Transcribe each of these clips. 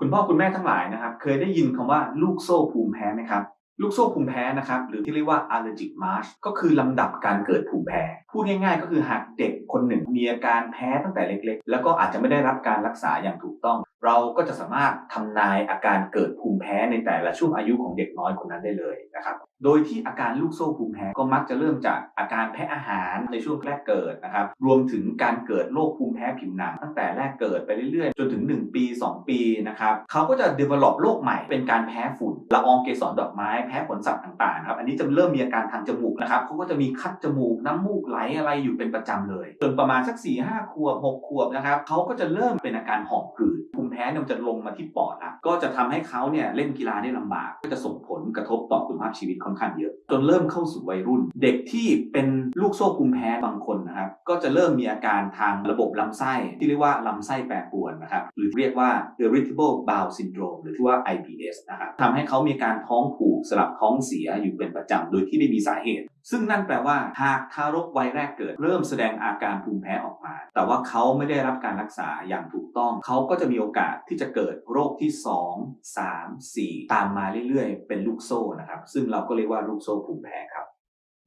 คุณพ่อคุณแม่ทั้งหลายนะครับ เคยได้ยินคำว่าลูกโซ่ภูมิแพ้ไหมครับ ลูกโซ่ภูมิแพ้นะครับ หรือที่เรียกว่า allergic march ก็คือลำดับการเกิดภูมิแพ้ พูดง่ายๆ ก็คือหากเด็ก คนหนึ่งมีอาการแพ้ตั้งแต่เล็กๆ แล้วก็อาจจะไม่ได้รับการรักษาอย่างถูกต้อง เราก็จะสามารถทำนายอาการเกิดภูมิแพ้ในแต่ละช่วงอายุของเด็กน้อยคนนั้นได้เลยนะครับ โดยที่อาการลูกโซ่ภูมิแพ้ก็มักจะเริ่มจากอาการแพ้อาหารในช่วงแรกเกิดนะครับ รวมถึงการเกิดโรคภูมิแพ้ผิวหนัง ตั้งแต่แรกเกิดไปเรื่อยๆ จนถึง 1 ปี 2 ปีนะครับเขาก็จะ develop โรคใหม่เป็นการแพ้ฝุ่นละอองเกสรดอกไม้แพ้ขนสัตว์ต่างๆครับอันนี้จะเริ่มมีอาการทางจมูกนะครับเขาก็จะมีคัดจมูกน้ำมูกไหลอะไรอยู่เป็นประจำเลยจนประมาณสัก4ี่ห้าขวบ6ขวบนะครับเขาก็จะเริ่มเป็นอาการหอบหืดภูมิแพ้เนี่ยมันจะลงมาที่ปอดละก็จะทำให้เขาเนี่ยเล่นกีฬาได้ลำบาก ก็จะส่งผลกระทบต่อคุณภาพชีวิตค่อนข้างเยอะ จนเริ่มเข้าสู่วัยรุ่น เด็กที่เป็นลูกโซ่ภูมิแพ้บางคนนะครับก็จะเริ่มมีอาการทางระบบลำไส้ที่เรียกว่าลำไส้แปรปรวนนะครับหรือเรียกว่า irritable bowel syndrome หรือที่ว่า IBS นะครับทำให้เขามีการท้องผูกสลับท้องเสียอยู่เป็นประจำโดยที่ไม่มีสาเหตุ ซึ่งนั่นแปลว่า หากทารกวัยแรกเกิด เริ่มแสดงอาการภูมิแพ้ออกมา แต่ว่าเขาไม่ได้รับการรักษาอย่างถูกต้อง เขาก็จะมีโอกาสที่จะเกิดโรคที่ 2 3 4 ตามมาเรื่อยๆ เป็นลูกโซ่นะครับ ซึ่งเราก็เรียกว่าลูกโซ่ภูมิแพ้ครับ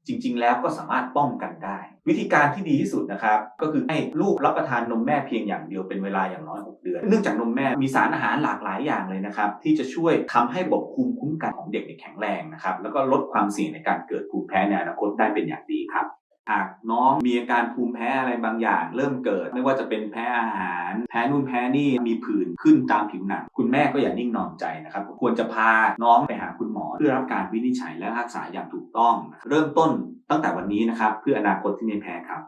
จริง ๆ แล้วก็สามารถป้องกันได้ วิธีการที่ดีที่สุดนะครับ ก็คือให้ลูกรับประทานนมแม่เพียงอย่างเดียวเป็นเวลาอย่างน้อย 6 เดือน เนื่องจากนมแม่มีสารอาหารหลากหลายอย่างเลยนะครับ ที่จะช่วยทำให้ระบบภูมิคุ้มกันของเด็กแข็งแรงนะครับแล้วก็ลดความเสี่ยงในการเกิดภูมิแพ้ในอนาคตได้เป็นอย่างดี หากน้องมีอาการภูมิแพ้อะไรบางอย่าง เริ่มเกิด ไม่ว่าจะเป็นแพ้อาหาร แพ้นู่นแพ้นี่มีผื่นขึ้นตามผิวหนังคุณแม่ก็อย่านิ่งนอนใจนะครับควรจะพาน้องไปหาคุณหมอ เพื่อรับการวินิจฉัยและรักษาอย่างถูกต้อง เริ่มต้นตั้งแต่วันนี้นะครับ เพื่ออนาคตที่ไม่แพ้ครับ